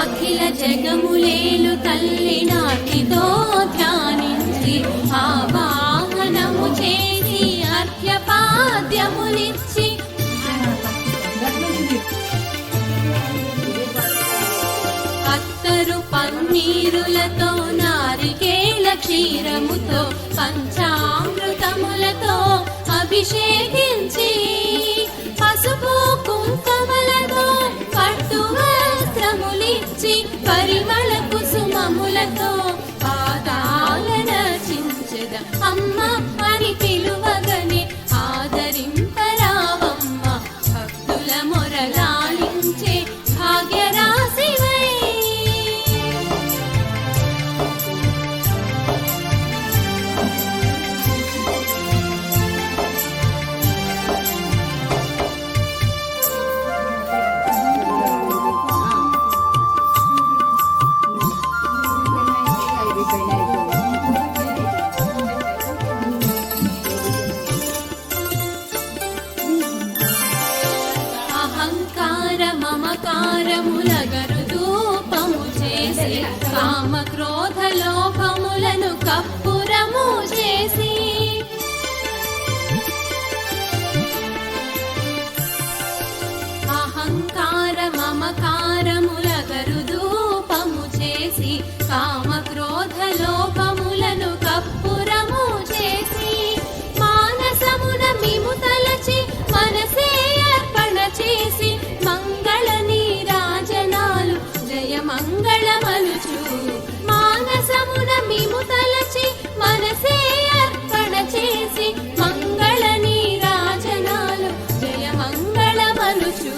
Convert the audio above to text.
అఖిల జగములేలు తల్లి నాటితో ధ్యానించి ఆవాహనము చేసి అర్ఘ్యపాద్యమునిచ్చి అత్తరు పన్నీరులతో నారికేల క్షీరముతో పంచామృతములతో అభిషేకి పరిమళ కుసుమములతో పాదాలన చించద. అమ్మ అని పిలువ కామక్రోధలో మంగళ నీరాజనాలు జయ మంగళ మనుషు